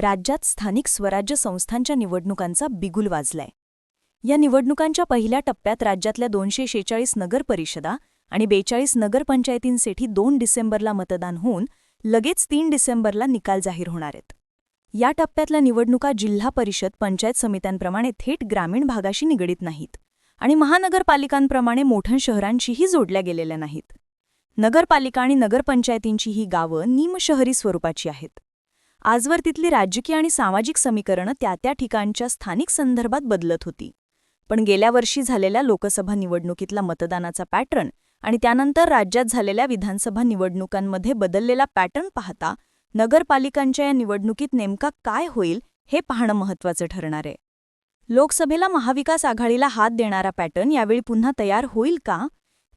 राज्यात स्थानिक स्वराज्य संस्थांच्या निवडणुकांचा बिगुल वाजलाय. या निवडणुकांच्या पहिल्या टप्प्यात राज्यातल्या दोनशे शेचाळीस नगरपरिषदा आणि बेचाळीस नगरपंचायतींसाठी दोन डिसेंबरला मतदान होऊन लगेच तीन डिसेंबरला निकाल जाहीर होणार आहेत. या टप्प्यातल्या निवडणुका जिल्हा परिषद पंचायत समित्यांप्रमाणे थेट ग्रामीण भागाशी निगडीत नाहीत आणि महानगरपालिकांप्रमाणे मोठ्या शहरांशीही जोडल्या गेलेल्या नाहीत. नगरपालिका आणि नगरपंचायतींची ही गावं निमशहरी स्वरूपाची आहेत. आजवर तिथली राजकीय आणि सामाजिक समीकरणं त्या त्या ठिकाणच्या स्थानिक संदर्भात बदलत होती. पण गेल्या वर्षी झालेल्या लोकसभा निवडणुकीतला मतदानाचा पॅटर्न आणि त्यानंतर राज्यात झालेल्या विधानसभा निवडणुकांमध्ये बदललेला पॅटर्न पाहता नगरपालिकांच्या या निवडणुकीत नेमका काय होईल हे पाहणं महत्त्वाचं ठरणार आहे. लोकसभेला महाविकास आघाडीला हात देणारा पॅटर्न यावेळी पुन्हा तयार होईल का?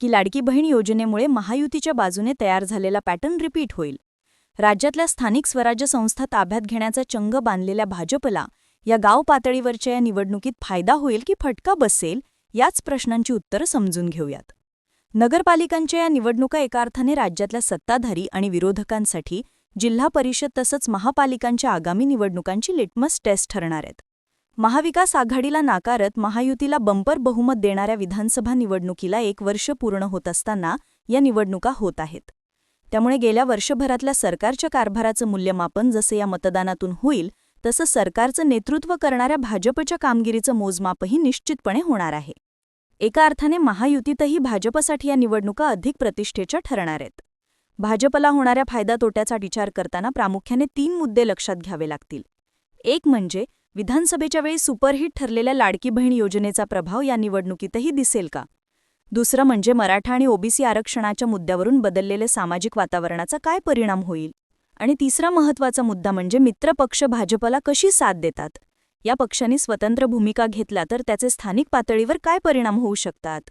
की लाडकी बहीण योजनेमुळे महायुतीच्या बाजूने तयार झालेला पॅटर्न रिपीट होईल? राज्यातल्या स्थानिक स्वराज्य संस्था ताब्यात घेण्याचा चंग बांधलेल्या भाजपला या गाव पातळीवरच्या या निवडणुकीत फायदा होईल की फटका बसेल याच प्रश्नांची उत्तरं समजून घेऊयात. नगरपालिकांच्या या निवडणुका एका अर्थाने राज्यातल्या सत्ताधारी आणि विरोधकांसाठी जिल्हा परिषद तसंच महापालिकांच्या आगामी निवडणुकांची लिटमस टेस्ट ठरणार आहेत. महाविकास आघाडीला नाकारत महायुतीला बंपर बहुमत देणाऱ्या विधानसभा निवडणुकीला एक वर्ष पूर्ण होत असताना या निवडणुका होत आहेत. त्यामुळे गेल्या वर्षभरातल्या सरकारच्या कारभाराचं मूल्यमापन जसं या मतदानातून होईल तसं सरकारचं नेतृत्व करणाऱ्या भाजपच्या कामगिरीचं मोजमापही निश्चितपणे होणार आहे. एका अर्थाने महायुतीतही भाजपसाठी या निवडणुका अधिक प्रतिष्ठेच्या ठरणार आहेत. भाजपला होणाऱ्या फायदा तोट्याचा विचार करताना प्रामुख्याने तीन मुद्दे लक्षात घ्यावे लागतील. एक म्हणजे विधानसभेच्या वेळी सुपरहिट ठरलेल्या लाडकी बहीण योजनेचा प्रभाव या निवडणुकीतही दिसेल का? दुसरं म्हणजे मराठा आणि ओबीसी आरक्षणाच्या मुद्द्यावरून बदललेले सामाजिक वातावरणाचा काय परिणाम होईल? आणि तिसरा महत्त्वाचा मुद्दा म्हणजे मित्रपक्ष भाजपला कशी साथ देतात? या पक्षांनी स्वतंत्र भूमिका घेतल्या तर त्याचे स्थानिक पातळीवर काय परिणाम होऊ शकतात?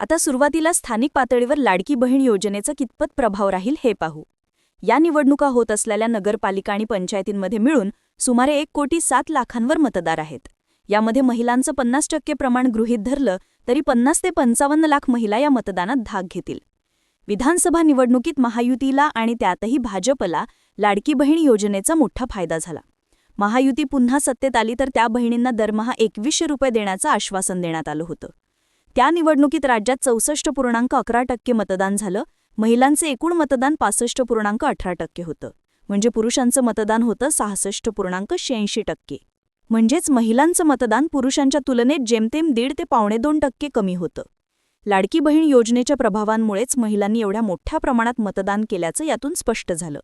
आता सुरुवातीला स्थानिक पातळीवर लाडकी बहीण योजनेचा कितपत प्रभाव राहील हे पाहू. या निवडणुका होत असलेल्या नगरपालिका आणि पंचायतींमध्ये मिळून सुमारे एक कोटी सात लाखांवर मतदार आहेत. यामध्ये महिलांचं पन्नास टक्के प्रमाण गृहीत धरलं तरी पन्नास ते पंचावन्न लाख महिला या मतदानात भाग घेतील. विधानसभा निवडणुकीत महायुतीला आणि त्यातही भाजपला लाडकी बहीण योजनेचा मोठा फायदा झाला. महायुती पुन्हा सत्तेत आली तर त्या बहिणींना दरमहा एकवीसशे रुपये देण्याचं आश्वासन देण्यात आलं होतं. त्या निवडणुकीत राज्यात चौसष्ट पूर्णांक अकरा टक्के मतदान झालं. महिलांचे एकूण मतदान पासष्ट पूर्णांक अठरा टक्के होतं. म्हणजे पुरुषांचं मतदान होतं सहासष्ट पूर्णांक शहाऐंशी टक्के. म्हणजेच महिलांचं मतदान पुरुषांच्या तुलनेत जेमतेम दीड ते पावणे दोन टक्के कमी होतं. लाडकी बहीण योजनेच्या प्रभावांमुळेच महिलांनी एवढ्या मोठ्या प्रमाणात मतदान केल्याचं यातून स्पष्ट झालं.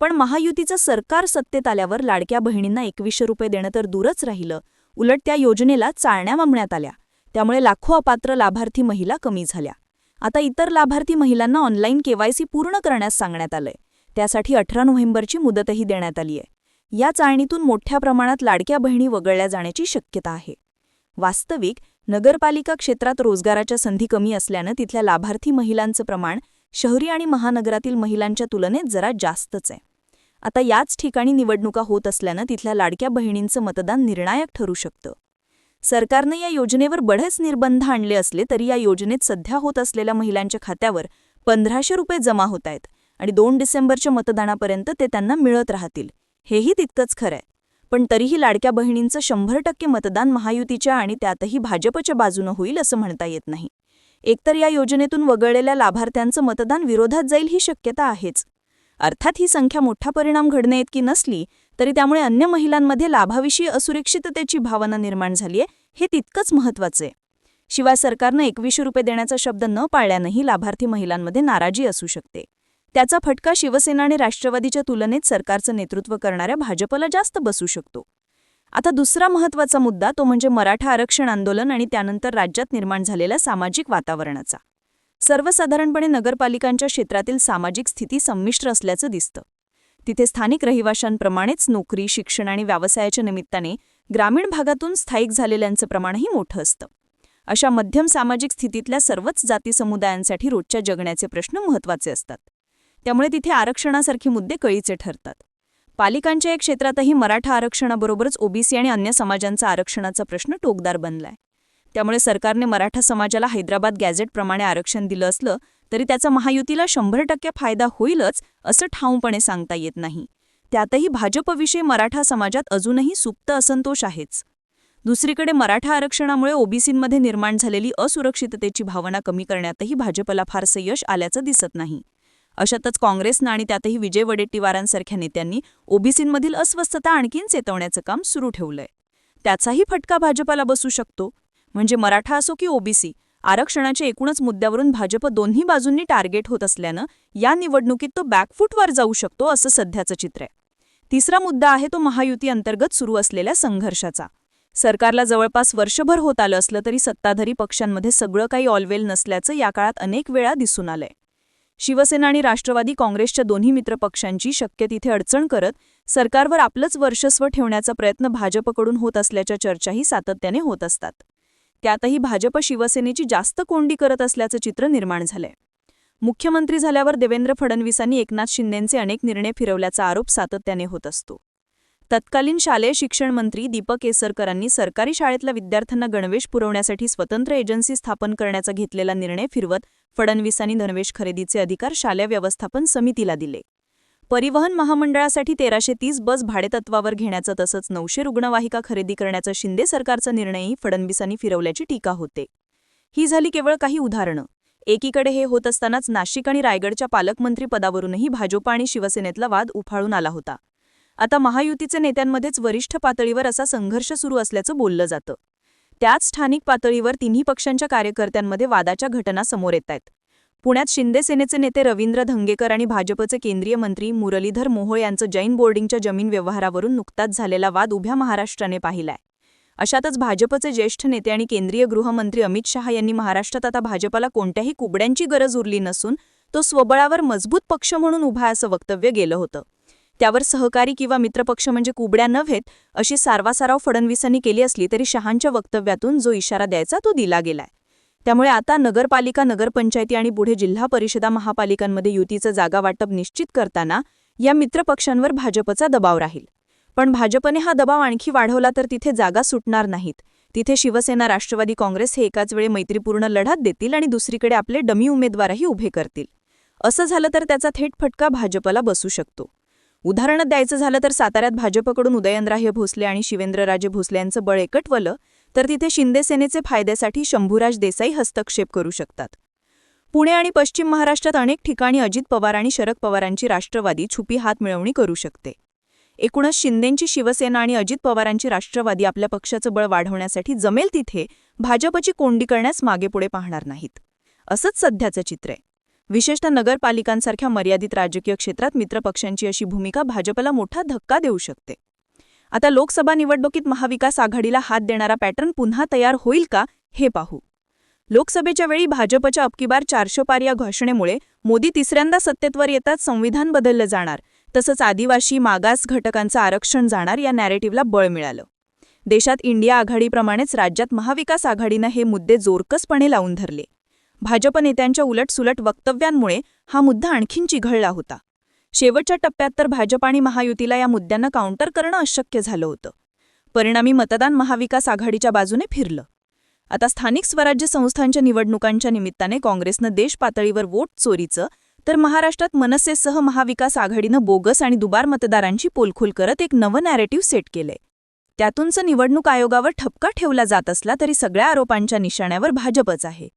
पण महायुतीचं सरकार सत्तेत आल्यावर लाडक्या बहिणींना एकवीसशे रुपये देणं तर दूरच राहिलं. उलट त्या योजनेला चाळण्या मामण्यात आल्या. त्यामुळे लाखो अपात्र लाभार्थी महिला कमी झाल्या. आता इतर लाभार्थी महिलांना ऑनलाईन केवायसी पूर्ण करण्यास सांगण्यात आलंय. त्यासाठी अठरा नोव्हेंबरची मुदतही देण्यात आली आहे या चाळणीतून मोठ्या प्रमाणात लाडक्या बहिणी वगळल्या जाण्याची शक्यता आहे. वास्तविक नगरपालिका क्षेत्रात रोजगाराच्या संधी कमी असल्यानं तिथल्या लाभार्थी महिलांचं प्रमाण शहरी आणि महानगरातील महिलांच्या तुलनेत जरा जास्तच आहे. आता याच ठिकाणी निवडणुका होत असल्यानं तिथल्या लाडक्या बहिणींचं मतदान निर्णायक ठरू शकतं. सरकारनं या योजनेवर बढेच निर्बंध आणले असले तरी या योजनेत सध्या होत असलेल्या महिलांच्या खात्यावर पंधराशे रुपये जमा होत आहेत आणि दोन डिसेंबरच्या मतदानापर्यंत ते त्यांना मिळत राहतील. हेही तितकंच खरंय. पण तरीही लाडक्या बहिणींचं शंभर टक्के मतदान महायुतीच्या आणि त्यातही भाजपच्या बाजूनं होईल असं म्हणता येत नाही. एकतर या योजनेतून वगळलेल्या लाभार्थ्यांचं मतदान विरोधात जाईल ही शक्यता आहेच. अर्थात ही संख्या मोठा परिणाम घडणे इतकी नसली तरी त्यामुळे अन्य महिलांमध्ये लाभाविषयी असुरक्षिततेची भावना निर्माण झालीय हे तितकंच महत्वाचं आहे शिवाय सरकारनं एकवीसशे रुपये देण्याचा शब्द न पाळल्यानंही लाभार्थी महिलांमध्ये नाराजी असू शकते. त्याचा फटका शिवसेना आणि राष्ट्रवादीच्या तुलनेत सरकारचं नेतृत्व करणाऱ्या भाजपला जास्त बसू शकतो. आता दुसरा महत्त्वाचा मुद्दा तो म्हणजे मराठा आरक्षण आंदोलन आणि त्यानंतर राज्यात निर्माण झालेल्या सामाजिक वातावरणाचा. सर्वसाधारणपणे नगरपालिकांच्या क्षेत्रातील सामाजिक स्थिती संमिश्र असल्याचं दिसतं. तिथे स्थानिक रहिवाशांप्रमाणेच नोकरी शिक्षण आणि व्यवसायाच्या निमित्ताने ग्रामीण भागातून स्थायिक झालेल्यांचं प्रमाणही मोठं असतं. अशा मध्यम सामाजिक स्थितीतल्या सर्वच जाती समुदायांसाठी रोजच्या जगण्याचे प्रश्न महत्त्वाचे असतात. त्यामुळे तिथे आरक्षणासारखे मुद्दे कळीचे ठरतात. पालिकांच्या या क्षेत्रातही मराठा आरक्षणाबरोबरच ओबीसी आणि अन्य समाजांचा आरक्षणाचा प्रश्न टोकदार बनलाय. त्यामुळे सरकारने मराठा समाजाला हैदराबाद गॅझेटप्रमाणे आरक्षण दिलं असलं तरी त्याचा महायुतीला शंभर टक्के फायदा होईलच असं ठाऊपणे सांगता येत नाही. त्यातही भाजपविषयी मराठा समाजात अजूनही सुप्त असंतोष आहेच. दुसरीकडे मराठा आरक्षणामुळे ओबीसींमध्ये निर्माण झालेली असुरक्षिततेची भावना कमी करण्यातही भाजपला फारसं यश आल्याचं दिसत नाही. अशातच काँग्रेसनं आणि त्यातही विजय वडेट्टीवारांसारख्या नेत्यांनी ओबीसींमधील अस्वस्थता आणखीन चेतवण्याचं काम सुरू ठेवलंय. त्याचाही फटका भाजपला बसू शकतो. म्हणजे मराठा असो की ओबीसी आरक्षणाच्या एकूणच मुद्द्यावरून भाजप दोन्ही बाजूंनी टार्गेट होत असल्यानं या निवडणुकीत तो बॅकफूटवर जाऊ शकतो असं सध्याचं चित्र आहे. तिसरा मुद्दा आहे तो महायुती अंतर्गत सुरू असलेल्या संघर्षाचा. सरकारला जवळपास वर्षभर होत आलं असलं तरी सत्ताधारी पक्षांमध्ये सगळं काही ऑलवेल नसल्याचं या काळात अनेक वेळा दिसून आलंय. शिवसेना आणि राष्ट्रवादी काँग्रेसच्या दोन्ही मित्रपक्षांची शक्य तिथे अडचण करत सरकारवर आपलंच वर्चस्व ठेवण्याचा प्रयत्न भाजपकडून होत असल्याच्या चर्चाही सातत्याने होत असतात. त्यातही भाजप शिवसेनेची जास्त कोंडी करत असल्याचं चित्र निर्माण झालंय. मुख्यमंत्री झाल्यावर देवेंद्र फडणवीसांनी एकनाथ शिंदेंचे अनेक निर्णय फिरवल्याचा आरोप सातत्याने होत असतो. तत्कालीन शालेय शिक्षण मंत्री दीपक केसरकरांनी सरकारी शाळेतल्या विद्यार्थ्यांना गणवेश पुरवण्यासाठी स्वतंत्र एजन्सी स्थापन करण्याचा घेतलेला निर्णय फिरवत फडणवीसांनी धनवेश खरेदीचे अधिकार शालेय व्यवस्थापन समितीला दिले. परिवहन महामंडळासाठी तेराशे तीस बस भाडेतत्वावर घेण्याचं तसंच नऊशे रुग्णवाहिका खरेदी करण्याचा शिंदे सरकारचा निर्णयही फडणवीसांनी फिरवल्याची टीका होते. ही झाली केवळ काही उदाहरणं. एकीकडे हे होत असतानाच नाशिक आणि रायगडच्या पालकमंत्री पदावरूनही भाजप आणि शिवसेनेतला वाद उफाळून आला होता. आता महायुतीचे नेत्यांमध्येच वरिष्ठ पातळीवर असा संघर्ष सुरू असल्याचं बोललं जातं. त्याच स्थानिक पातळीवर तिन्ही पक्षांच्या कार्यकर्त्यांमध्ये वादाच्या घटना समोर येत आहेत. पुण्यात शिंदे सेनेचे नेते रवींद्र धंगेकर आणि भाजपचे केंद्रीय मंत्री मुरलीधर मोहोळ यांचं जैन बोर्डिंगच्या जमीन व्यवहारावरून नुकताच झालेला वाद उभ्या महाराष्ट्राने पाहिलाय. अशातच भाजपचे ज्येष्ठ नेते आणि केंद्रीय गृहमंत्री अमित शहा यांनी महाराष्ट्रात आता भाजपला कोणत्याही कुबड्यांची गरज उरली नसून तो स्वबळावर मजबूत पक्ष म्हणून उभा असं वक्तव्य गेलं होतं. त्यावर सहकारी किंवा मित्रपक्ष म्हणजे कुबड्या नव्हेत अशी सारवासाराव फडणवीसांनी केली असली तरी शहांच्या वक्तव्यातून जो इशारा द्यायचा तो दिला गेलाय. त्यामुळे आता नगरपालिका नगरपंचायती आणि पुढे जिल्हा परिषदा महापालिकांमध्ये युतीचं जागा वाटप निश्चित करताना या मित्रपक्षांवर भाजपचा दबाव राहील. पण भाजपने हा दबाव आणखी वाढवला तर तिथे जागा सुटणार नाहीत. तिथे शिवसेना राष्ट्रवादी काँग्रेस हे एकाच वेळी मैत्रीपूर्ण लढत देतील आणि दुसरीकडे आपले डमी उमेदवारही उभे करतील. असं झालं तर त्याचा थेट फटका भाजपला बसू शकतो. उदाहरणं द्यायचं झालं तर साताऱ्यात भाजपकडून उदयनराय भोसले आणि शिवेंद्रराजे भोसले यांचं बळ एकटवलं तर तिथे शिंदे सेनेचे फायद्यासाठी शंभूराज देसाई हस्तक्षेप करू शकतात. पुणे आणि पश्चिम महाराष्ट्रात अनेक ठिकाणी अजित पवार आणि शरद पवारांची राष्ट्रवादी छुपी हात मिळवणी करू शकते. एकूणच शिंदेंची शिवसेना आणि अजित पवारांची राष्ट्रवादी आपल्या पक्षाचं बळ वाढवण्यासाठी जमेल तिथे भाजपची कोंडी करण्यास मागेपुढे पाहणार नाहीत. असंच सध्याचं चित्र आहे. विशेषतः नगरपालिकांसारख्या मर्यादित राजकीय क्षेत्रात मित्रपक्षांची अशी भूमिका भाजपला मोठा धक्का देऊ शकते. आता लोकसभा निवडणुकीत महाविकास आघाडीला हात देणारा पॅटर्न पुन्हा तयार होईल का हे पाहू. लोकसभेच्या वेळी भाजपच्या अबकीबार चारशे पार या घोषणेमुळे मोदी तिसऱ्यांदा सत्तेवर येतात संविधान बदललं जाणार तसंच आदिवासी मागास घटकांचं आरक्षण जाणार या नॅरेटिव्हला बळ मिळालं. देशात इंडिया आघाडीप्रमाणेच राज्यात महाविकास आघाडीनं हे मुद्दे जोरकसपणे लावून धरले. भाजप नेत्यांच्या उलटसुलट वक्तव्यांमुळे हा मुद्दा आणखीन चिघळला होता. शेवटच्या टप्प्यात तर भाजप आणि महायुतीला या मुद्द्यांना काउंटर करणं अशक्य झालं होतं. परिणामी मतदान महाविकास आघाडीच्या बाजूने फिरलं. आता स्थानिक स्वराज्य संस्थांच्या निवडणुकांच्या निमित्ताने काँग्रेसनं देश पातळीवर वोट चोरीचं तर महाराष्ट्रात मनसेसह महाविकास आघाडीनं बोगस आणि दुबार मतदारांची पोलखोल करत एक नवं नॅरेटिव्ह सेट केलंय. त्यातूनच निवडणूक आयोगावर ठपका ठेवला जात असला तरी सगळ्या आरोपांच्या निशाण्यावर भाजपच आहे.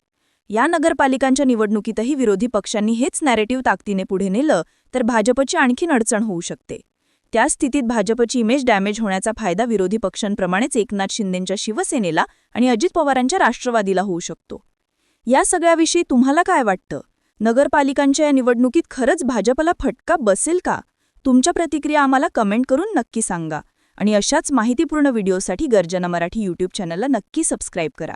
या नगरपालिकांच्या निवडणुकीतही विरोधी पक्षांनी हेच नॅरेटिव्ह ताकदीने पुढे नेलं तर भाजपची आणखीन अडचण होऊ शकते. त्या स्थितीत भाजपची इमेज डॅमेज होण्याचा फायदा विरोधी पक्षांप्रमाणेच एकनाथ शिंदेंच्या शिवसेनेला आणि अजित पवारांच्या राष्ट्रवादीला होऊ शकतो. या सगळ्याविषयी तुम्हाला काय वाटतं? नगरपालिकांच्या या निवडणुकीत खरंच भाजपला फटका बसेल का? तुमच्या प्रतिक्रिया आम्हाला कमेंट करून नक्की सांगा. आणि अशाच माहितीपूर्ण व्हिडिओसाठी गर्जना मराठी यूट्यूब चॅनलला नक्की सबस्क्राईब करा.